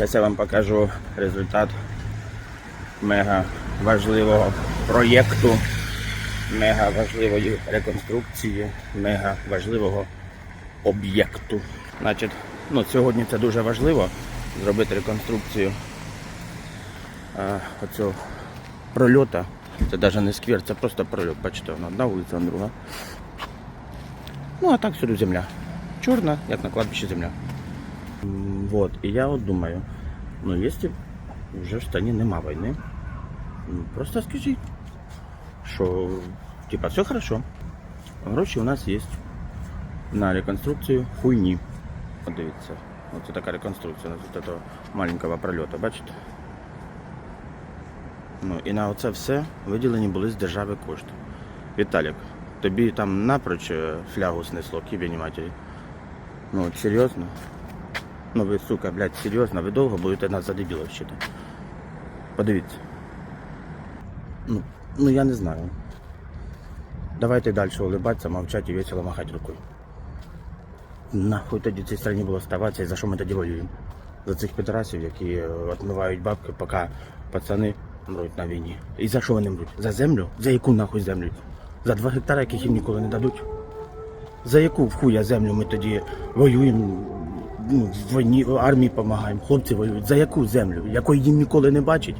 Зараз я вам покажу результат мега важливого проєкту, мега важливої реконструкції, мега важливого об'єкту. Значить, ну, сьогодні це дуже важливо зробити реконструкцію а, оцього прольота. Це навіть не сквер, це просто прольот. Бачите, вона одна вулиця, а друга. Ну, а так всюди земля. Чорна, як на кладбищі земля. Вот, і я от думаю, ну якщо вже в стані нема війни, ну, просто скажіть, що типа все хорошо. Гроші у нас є на реконструкцію хуйні. От дивіться, оце така реконструкція з цього маленького прольоту, бачите? Ну і на оце все виділені були з держави кошти. Віталік, тобі там напроч е, флягу снесло, кібені матері. Ну от серйозно? Ну ви, сука, блядь, серйозно, ви довго будете нас за дебілів вчити. Подивіться. Ну, ну я не знаю. Давайте далі улибатися, мовчать і весело махати рукою. Нахуй тоді цій країні було ставатися і за що ми тоді воюємо? За цих підрасів, які е, отмивають бабки, поки пацани мруть на війні. І за що вони мруть? За землю? За яку нахуй землю? За два гектари, яких їм ніколи не дадуть? За яку в хуя землю ми тоді воюємо, ну, війні, армії допомагаємо, хлопці воюють. За яку землю, якої їм ніколи не бачать?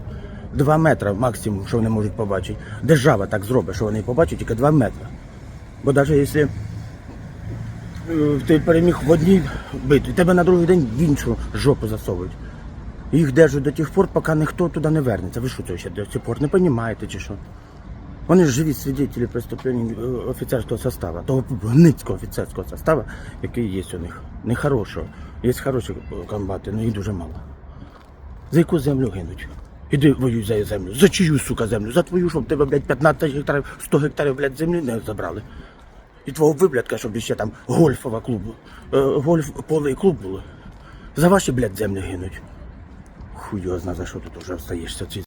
Два метри максимум, що вони можуть побачити. Держава так зробить, що вони побачать тільки два метри. Бо навіть якщо е, ти переміг в одній битві, тебе на другий день в іншу жопу засовують. Їх держать до тих пор, поки ніхто туди не вернеться. Ви що це ще до сих пор не розумієте чи що? Вони ж живі свідетелі преступлень е, офіцерського составу, того гницького офіцерського составу, який є у них. Нехорошого. Є хороші комбати, але їх дуже мало. За яку землю гинуть? Іди воюй за землю. За чию, сука, землю? За твою, щоб тебе, блядь, 15 гектарів, 100 гектарів, блядь, землі не забрали. І твого виблядка, щоб ще там гольфова клубу, е, гольф, поле і клуб було. За ваші, блядь, землі гинуть. Хуй його зна, за що тут уже остаєшся. Ці